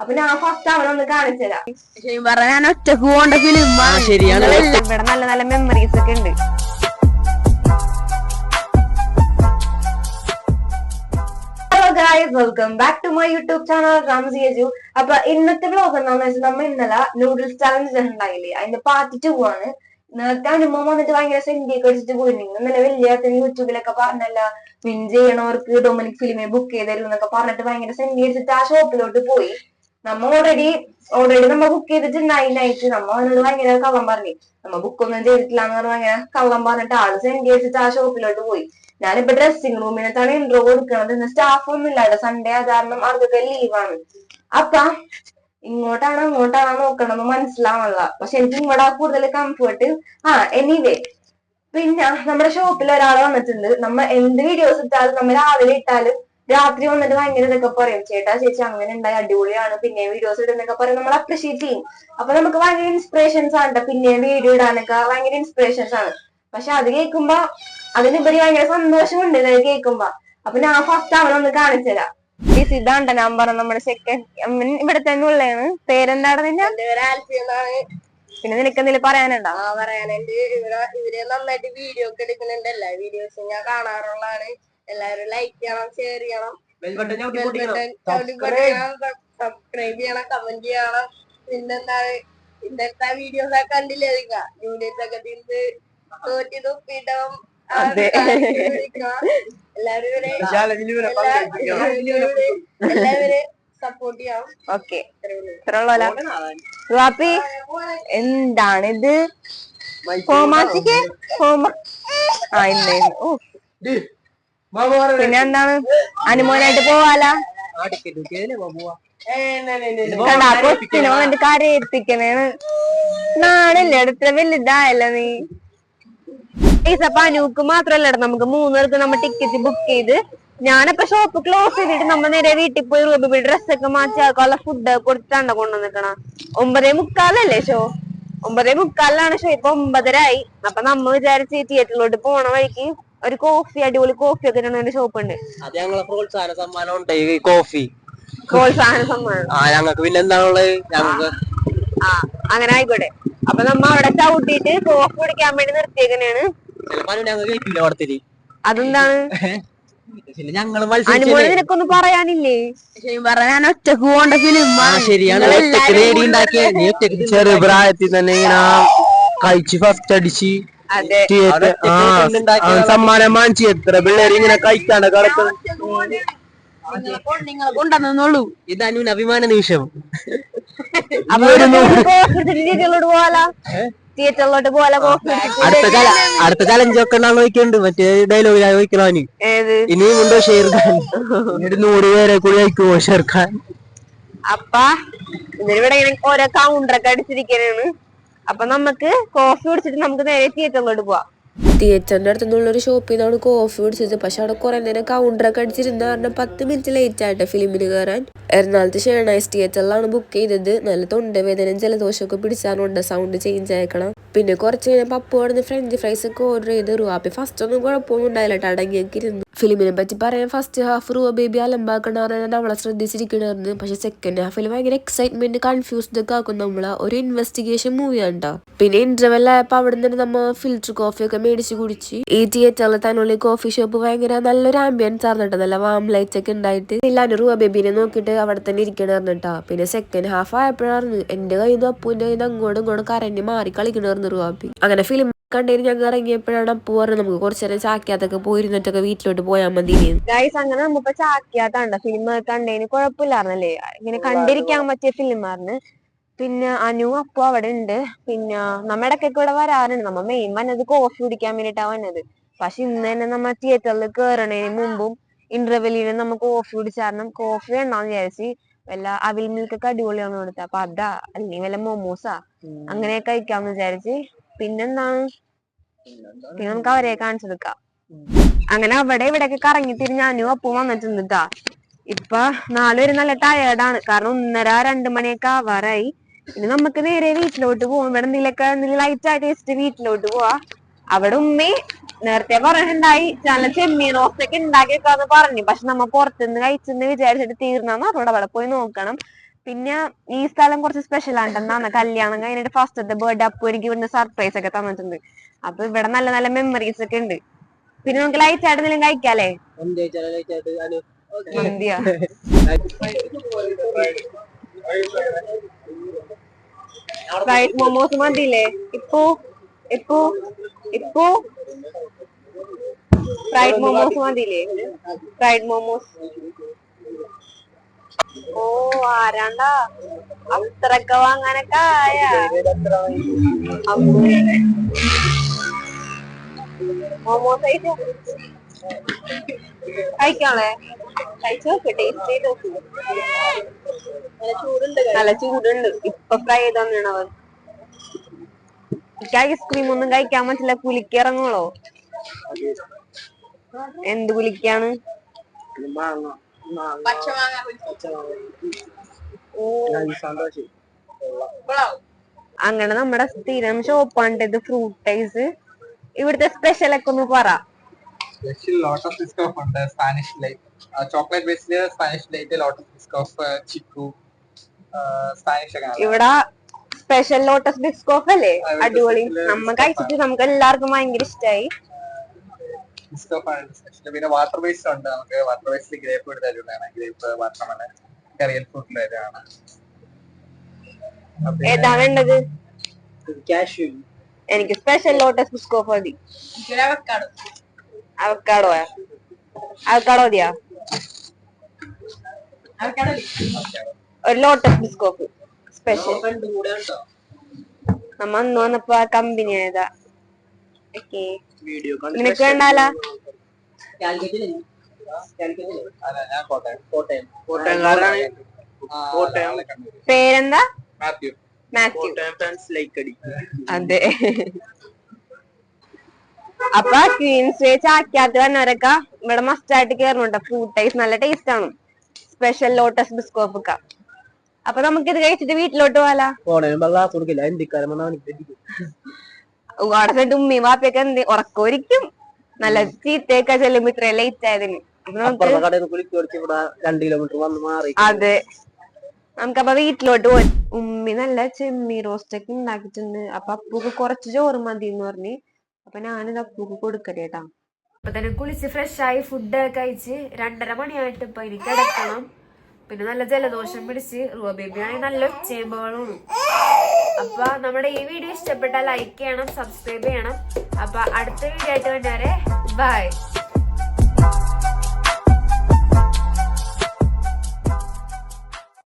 അപ്പൊ ഞാൻ ഫസ്റ്റ് ഞാൻ ഒറ്റയ്ക്ക് പോകേണ്ട ഫിലിം ആ, ശരിയാണ്. ഇവിടെ നല്ല നല്ല മെമ്മറീസ് ഒക്കെ ഉണ്ട്. Hello guys welcome back to my YouTube channel Ramsy Yaju അപ്പൊ ഇന്നത്തെ വ്ലോഗ് എന്താന്ന് വെച്ചാൽ നമ്മൾ ഇന്നലെ നൂഡിൽസ് ചലഞ്ച് ഉണ്ടായില്ലേ അതിന്റെ പാർട്ട് ടു ആണ്. നേരത്തെ അനുഭവം വന്നിട്ട് ഭയങ്കര സെന്റി ഒക്കെ അടിച്ചിട്ട് പോയിരുന്നു ഇന്നലെ വലിയ യൂട്യൂബിലൊക്കെ പറഞ്ഞല്ല വിൻ ചെയ്യണവർക്ക് ഡൊമിനിക് ഫിലിമെ ബുക്ക് ചെയ്ത് തരും എന്നൊക്കെ പറഞ്ഞിട്ട് ഭയങ്കര സെന്റി അടിച്ചിട്ട് ആ ഷോപ്പിലോട്ട് പോയി. നമ്മ ഓൾറെഡി ഓൾറെഡി നമ്മ ബുക്ക് നൈറ്റ് നമ്മ അവനോട് ഭയങ്കര കള്ളം പറഞ്ഞു. നമ്മ ബുക്ക് ഒന്നും ചെയ്തിട്ടില്ല എന്ന് പറഞ്ഞ് ഭയങ്കര കള്ളം പറഞ്ഞിട്ട് ആൾ സെൻഡ് ചെയ്തിട്ട് ആ ഷോപ്പിലോട്ട് പോയി. ഞാനിപ്പോ ഡ്രസ്സിംഗ് റൂമിനകത്താണ് ഇൻട്രോ കൊടുക്കുന്നത് ഇന്ന് സ്റ്റാഫ് ഒന്നും ഇല്ല. സൺഡേ അത് കാരണം അവർക്കൊക്കെ ലീവാണ് അപ്പൊ ഇങ്ങോട്ടാണോ അങ്ങോട്ടാണോ നോക്കണമെന്ന് മനസ്സിലാവണല്ല. പക്ഷെ എനിക്ക് ഇങ്ങോട്ടാ കൂടുതൽ കംഫർട്ട് ആ എനിവേ പിന്നെ നമ്മുടെ ഷോപ്പിൽ ഒരാൾ വന്നിട്ടുണ്ട്. നമ്മ എന്ത് വീഡിയോസ് ഇട്ടാലും നമ്മ രാവിലെ ഇട്ടാലും രാത്രി വന്നിട്ട് ഭയങ്കര ഇതൊക്കെ പറയും. ചേട്ടാ ചേച്ചി അങ്ങനെ ഉണ്ടായി അടിപൊളിയാണ്. പിന്നെ വീഡിയോസ് ഇടുന്നൊക്കെ പറയും. നമ്മൾ അപ്രിഷിയേറ്റ് ചെയ്യും. അപ്പൊ നമുക്ക് ഭയങ്കര ഇൻസ്പിറേഷൻസ് ആണ് പിന്നെ വീഡിയോ ഇടാനൊക്കെ ഭയങ്കര ഇൻസ്പിറേഷൻസ് ആണ്. പക്ഷെ അത് കേൾക്കുമ്പോ അതിനുപരി ഭയങ്കര സന്തോഷമുണ്ട് ഇത് കേൾക്കുമ്പോ. അപ്പൊ ഞാൻ ഫസ്റ്റ് അവനൊന്ന് കാണിച്ചുതരാം This ഇതാണ്ട നമ്പർ നമ്മുടെ സെക്കൻഡ് ഇവിടെ തന്നെ ഉള്ളതാണ്. പേരെന്താണ് നിന്റെ പിന്നെ നിനക്ക് എന്തെങ്കിലും പറയാനുണ്ടോ? ആ പറയാനുണ്ട്. ഇവിടെ ഇവർ നന്നായിട്ട് വീഡിയോ ഒക്കെ എടുക്കുന്നുണ്ടല്ലേ. വീഡിയോസ് ഞാൻ കാണാറുള്ളതാണ്. എല്ലാവരും ലൈക്ക് ചെയ്യണം ഷെയർ ചെയ്യണം. സബ്സ്ക്രൈബ് ചെയ്യണം കമന്റ് ചെയ്യണം. പിന്നെന്താ ഇന്നത്തെ വീഡിയോസ് ഒക്കെ കണ്ടില്ലേ യൂണിറ്റ് ഒക്കെ തിന്ന് തോറ്റി തുപ്പിട്ടും അതെ. എല്ലാവരും സപ്പോർട്ട് ചെയ്യാം ഓക്കെ എന്താണ് ഇത് ഹോമാച്ചിക്ക് ഹോമ ആ. ഓ. പിന്നെ എന്താണ്? അനുമോനായിട്ട് പോവാല? കൊച്ചിനെ നാണല്ലേ വലുതായല്ലോ നീ. അപ്പൊ അനൂക്ക് മാത്രല്ല നമുക്ക് മൂന്നുപേർക്ക് നമ്മ ടിക്കറ്റ് ബുക്ക് ചെയ്ത് ഞാനപ്പൊ ഷോപ്പ് ക്ലോസ് ചെയ്തിട്ട് നമ്മ നേരെ വീട്ടിൽ പോയി റൂബി ഡ്രസ് ഒക്കെ മാറ്റി ആക്കാനുള്ള ഫുഡ് കൊടുത്താണ്ട കൊണ്ടുവന്നിക്കണ ഒമ്പതേ മുക്കാലല്ലേ ഷോ ഒമ്പതേ മുക്കാലിലാണ് ഷോ ഇപ്പൊ ഒമ്പതരായി. അപ്പൊ നമ്മ വിചാരിച്ച് തിയേറ്ററിലോട്ട് പോണ വഴിക്ക് ഒരു കോഫി അടിപൊളി കോഫി ഒക്കെ ഇടുന്ന ഷോപ്പ് ഉണ്ട്. അത് ഞങ്ങളെ പ്രോത്സാഹന സമ്മാനം ഉണ്ട് ഈ കോഫി പ്രോത്സാഹന സമ്മാനം. ആ ഞങ്ങൾക്ക് പിന്നെ എന്താണുള്ളത്? ഞങ്ങൾക്ക് ആ അങ്ങനെ ആയിക്കോട്ടെ. അപ്പൊ നമ്മ അവിടെ ചവിട്ടിട്ട് കോഫി കുടിക്കാൻ വേണ്ടി നിർത്തിയേക്കണേണ്. അതെന്താണ്? പിന്നെ ഞങ്ങൾ അനുമോൾ മത്സരിച്ചല്ലേ നിനക്കൊന്നും പറയാനില്ലേ? ഒറ്റയ്ക്ക് പോകേണ്ട ഫിലിം ശരിയാണ്. ഒറ്റയ്ക്ക് ഒറ്റയ്ക്ക് ചെറിയ പ്രായത്തിൽ തന്നെ ഇങ്ങനെ കഴിച്ച് ഫസ്റ്റ് അടിച്ച് സമ്മാനം വാങ്ങിച്ചു എത്ര പിള്ളേർ ഇങ്ങനെ കഴിക്കാണ്ട് കളക്കുന്നത് നിങ്ങളെ കൊണ്ടുവന്നുള്ളൂ ഇത് അനുവിന് അഭിമാന നിമിഷം. തിയേറ്ററിലോട്ട് അടുത്ത ചല അടുത്ത ചലഞ്ച് ഒക്കെ ഉണ്ടാവും നോക്കിയുണ്ട് മറ്റേ ഡയലോഗ് ചോദിക്കണോ ഏത്? ഇനിയും ഉണ്ടോ ഷെയർഖാൻ എന്നിട്ട് നൂറ് പേരെ കൂടി അയക്കുമോ ഷെർഖാൻ അപ്പ ഇവിടെ ഇങ്ങനെ ഓരോ കൗണ്ടറൊക്കെ അടിച്ചിരിക്കണേണ്. അപ്പൊ നമുക്ക് കോഫി കുടിച്ചിട്ട് നമുക്ക് നേരെ തിയേറ്ററിലോട്ട് പോവാം. തിയേറ്ററിന്റെ അടുത്തുനിന്നുള്ള ഒരു ഷോപ്പിൽ നിന്നാണ് കോഫി പിടിച്ചത് പക്ഷെ അവിടെ കുറേ നേരം കൗണ്ടറൊക്കെ അടിച്ചിരുന്ന. കാരണം പത്ത് മിനിറ്റ് ലേറ്റ് ആയിട്ട് ഫിലിമിന് കയറാൻ എറണാകുളത്ത് ഷേണൈസ് തിയേറ്ററിലാണ് ബുക്ക് ചെയ്തത്. നല്ല തൊണ്ടവേദനയും ജലദോഷമൊക്കെ പിടിച്ചാറുണ്ട് സൗണ്ട് ചേഞ്ച് ആക്കണം പിന്നെ കുറച്ച് കഴിഞ്ഞാൽ പപ്പു അവിടുന്ന് ഫ്രഞ്ച് ഫ്രൈസ് ഒക്കെ ഓർഡർ ചെയ്ത് റുവാപ്പി ഫസ്റ്റ് ഒന്നും കുഴപ്പമൊന്നും ഉണ്ടായില്ല അടങ്ങിയൊക്കെ ഇരുന്നു ഫിലിമിനെ പറ്റി പറയാൻ ഫസ്റ്റ് ഹാഫ് റൂവ ബേബി അലമ്പാക്കണ ഞാൻ അവളെ ശ്രദ്ധിച്ചിരിക്കണമായിരുന്നു പക്ഷെ സെക്കൻഡ് ഹാഫിൽ ഭയങ്കര എക്സൈറ്റ്മെന്റ് കൺഫ്യൂസ്ഡ് ഒക്കെ ആക്കും നമ്മളെ. ഒരു ഇൻവെസ്റ്റിഗേഷൻ മൂവിയാണ് കേട്ടോ പിന്നെ ഇന്റർവെൽ ആയപ്പോൾ അവിടെ നിന്ന് നമ്മൾ ഫിൽറ്റർ കോഫി ഒക്കെ മേടിച്ച് കുടിച്ച് ഈ തിയേറ്ററിൽ തന്നുള്ള കോഫി ഷോപ്പ് ഭയങ്കര നല്ലൊരു ആംബിയൻസ് ആർന്നിട്ട് നല്ല വാം ലൈറ്റ്സ് ഒക്കെ ഉണ്ടായിട്ട്. എല്ലാവരും റൂവ ബേബിനെ നോക്കിട്ട് അവിടെ തന്നെ ഇരിക്കണായിരുന്നു കേട്ടോ. പിന്നെ സെക്കൻഡ് ഹാഫ് ആയപ്പോഴായിരുന്നു എന്റെ കയ്യിൽ നിന്ന് അപ്പൂന്റെ കയ്യിൽ നിന്ന് അങ്ങോട്ടും ഇങ്ങോട്ടും കരഞ്ഞ് മാറി കളിക്കണമായിരുന്നു റൂബി. അങ്ങനെ ഫിലിം കണ്ടതിന് ഞങ്ങൾ ഇറങ്ങിയപ്പോഴാണ് അപ്പു പറഞ്ഞത് നമുക്ക് കുറച്ചു നേരം ചാക്കിയാത്തൊക്കെ പോയിരുന്നിട്ടൊക്കെ വീട്ടിലോട്ട് പോയാൽ മതി അങ്ങനെ നമ്മളിപ്പോ ചാക്കിയാത്താണ്ട ഫിലിം കണ്ടതിന് കുഴപ്പമില്ലായിരുന്നല്ലേ? ഇങ്ങനെ കണ്ടിരിക്കാൻ പറ്റിയ ഫിലിമായിരുന്നു പിന്നെ അനു അപ്പു അവിടെ ഉണ്ട് പിന്നെ നമ്മ ഇടയ്ക്കൊക്കെ ഇവിടെ വരാറുണ്ട്. നമ്മ മെയിൻ വന്നത് കോഫി കുടിക്കാൻ വേണ്ടിട്ടാ വന്നത്. പക്ഷെ ഇന്ന് തന്നെ നമ്മ തിയേറ്ററിൽ കേറണതിന് മുമ്പും ഇന്റർവെല്ലിന് നമ്മ കോഫി കുടിച്ചാരണം കോഫി വേണ്ടാന്ന് വിചാരിച്ച് വല്ല അവിൽ മിൽക്കൊക്കെ അടിപൊളിയാണ് കൊടുത്തത് അപ്പൊ അതാ. അല്ലെങ്കിൽ വല്ല മൊമോസാ അങ്ങനെ കഴിക്കാന്ന് വിചാരിച്ച്. പിന്നെന്താണ് പിന്നെ നമുക്ക് അവരെ കാണിച്ചെടുക്കാം അങ്ങനെ അവിടെ ഇവിടെയൊക്കെ കറങ്ങി തിരിഞ്ഞ് അനു അപ്പു വന്നിട്ടുണ്ട് ട്ടാ. ഇപ്പൊ ഒരു നല്ല ടയേർഡാണ് കാരണം ഒന്നര രണ്ട് മണിയൊക്കെ ആവാറായി. ഇനി നമുക്ക് നേരെ വീട്ടിലോട്ട് പോവാം. ഇവിടെ എന്തെങ്കിലുമൊക്കെ എന്തെങ്കിലും ലൈറ്റ് ആയിട്ട് വെച്ചിട്ട് വീട്ടിലോട്ട് പോവാ. അവിടെ ഉമ്മി നേരത്തെ പറഞ്ഞിട്ടുണ്ടായി നല്ല ചെമ്മീൻ റോസ്റ്റൊക്കെ ഉണ്ടാക്കി വെക്കാന്ന് പറഞ്ഞു. പക്ഷെ നമ്മ പുറത്തുനിന്ന് കഴിച്ചെന്ന് വിചാരിച്ചിട്ട് തീർന്നാന്ന് പറഞ്ഞോട് അവിടെ പോയി നോക്കണം. പിന്നെ ഈ സ്ഥലം കുറച്ച് സ്പെഷ്യൽ ആണ്ടെന്നാണ് കല്യാണം കഴിഞ്ഞിട്ട് ഫസ്റ്റത്തെ ബർത്ത്ഡേ അപ്പൊ എനിക്ക് ഇവിടുന്ന് സർപ്രൈസ് ഒക്കെ തന്നിട്ടുണ്ട്. അപ്പൊ ഇവിടെ നല്ല നല്ല മെമ്മറീസ് ഒക്കെ ഉണ്ട്. പിന്നെ നമുക്ക് ലൈറ്റ് ആയിട്ട് എന്തെങ്കിലും കഴിക്കാല്ലേ? എന്തിയാ മന്തിയാ? ഫ്രൈഡ് മോമോസ് മതിയില്ലേ ഇപ്പോ ഇപ്പോ ഇപ്പോ? ഫ്രൈഡ് മോമോസ് മതിയില്ലേ ഫ്രൈഡ് മോമോസ് ഓ ആരാണ്ടാ? അത്രക്ക വാങ്ങാനൊക്കെ ആയ. മോമോസ് കഴിച്ചോ കഴിക്കാളെ കഴിച്ചു നോക്ക് ടേസ്റ്റ് ചെയ്ത് നോക്ക്. നല്ല ചൂടുണ്ട് ഇപ്പൊ ഫ്രൈ ചെയ്ത് തന്നെയാണ് അവൻ. എനിക്ക് ഐസ്ക്രീം ഒന്നും കഴിക്കാൻ പറ്റില്ല. കുലിക്ക് ഇറങ്ങുള്ളോ എന്ത് കുലിക്കാണ് അങ്ങനെ നമ്മുടെ സ്ഥിരം ഷോപ്പാണ് ഇത്. ഫ്രൂട്ട് ഐസ് ഇവിടുത്തെ സ്പെഷ്യൽ ഒക്കെ ഒന്ന് പറ. സ്പെഷ്യൽ ലോട്ടസ് ബിസ്കോഫ് ഉണ്ട് Spanish latte chocolate based Spanish latte lotus biscoff chikoo Spanish ഒക്കെ ഇവിടെ സ്പെഷ്യൽ ലോട്ടസ് ബിസ്കോഫ് അല്ലേ? ആ, ഇവിടുത്തെ അടിപൊളി. നമ്മ കഴിച്ചിട്ട് നമുക്ക് എല്ലാവർക്കും ഭയങ്കര ഇഷ്ടായി. ബിസ്കോഫ് ആണ്. സ്പെഷ്യൽ പിന്നെ വാട്ടർ ബേസ്ഡ് ഉണ്ട്. നമുക്ക് വാട്ടർ ബേസ്ഡ് ഗ്രേപ്പ് എടുത്ത് തരുന്നതാണ്. ഗ്രേപ്പ് വാട്ടർമെലൻ കറിയൽ ഫ്രൂട്ടിൽ തരുന്നതാണ്. ഏതാ വേണ്ടത്? കാഷ്യൂ എനിക്ക് സ്പെഷ്യൽ ലോട്ടസ് ബിസ്കോഫ് മതി. ഇവിടെ വെക്കാടും അവക്കാടോ മതിയാ? ഒരു ലോട്ടസ് ബിസ്കോപ്പ് സ്പെഷ്യൽ നമ്മ അന്ന് വന്നപ്പോ ആ കമ്പനി ആയതാ. ഓക്കെ വീഡിയോ നിനക്ക് വേണ്ടാല. പേരെന്താ? മാത്യു. മാത്യു. അതെ. അപ്പൊ ക്വീൻസ് വേ ചാക്കിയാത്ത് വന്നവരൊക്കെ ഇവിടെ മസ്റ്റ് ആയിട്ട് കേറുന്നുണ്ട്. ഫ്രൂട്ട് ടൈസ് നല്ല ടേസ്റ്റ് ആണ്. സ്പെഷ്യൽ ലോട്ടസ് ബിസ്കോപ്പ് ഒക്കെ. അപ്പൊ നമുക്ക് ഇത് കഴിച്ചിട്ട് വീട്ടിലോട്ട് പോവാലോ? ഉമ്മി അവിടെ ഉമ്മയും വാപ്പയൊക്കെ എന്ത് ഉറക്കോരിക്കും നല്ല ചീത്തയൊക്കെ ചെല്ലുമ്പോ ഇത്രയും ലേറ്റ് ആയതിന്. രണ്ട് കിലോമീറ്റർ വന്ന് മാറി. അതെ. നമുക്കപ്പൊ വീട്ടിലോട്ട് പോയി ഉമ്മി നല്ല ചെമ്മീൻ റോസ്റ്റ് ഒക്കെ ഉണ്ടാക്കിയിട്ടുണ്ട്. അപ്പൊ അപ്പൂക്ക് കുറച്ച് ചോറ് മതി എന്ന് പറഞ്ഞ് അപ്പൊ ഞാനിത് അപ്പൂക്ക് കൊടുക്കട്ടെ കേട്ടാ അപ്പൊ തന്നെ കുളിച്ച് ഫ്രഷ് ആയി ഫുഡ് കഴിച്ച് രണ്ടര മണിയായിട്ട് ഇപ്പൊ എനിക്ക് കിടക്കണം. പിന്നെ നല്ല ജലദോഷം പിടിച്ച് റൂബ ആണെങ്കിൽ നല്ല ഒച്ചയുമ്പോഴും അപ്പൊ നമ്മുടെ ഈ വീഡിയോ ഇഷ്ടപ്പെട്ടാൽ ലൈക്ക് ചെയ്യണം സബ്സ്ക്രൈബ് ചെയ്യണം. അപ്പൊ അടുത്ത വീഡിയോ ആയിട്ട് വന്നവരെ ബൈ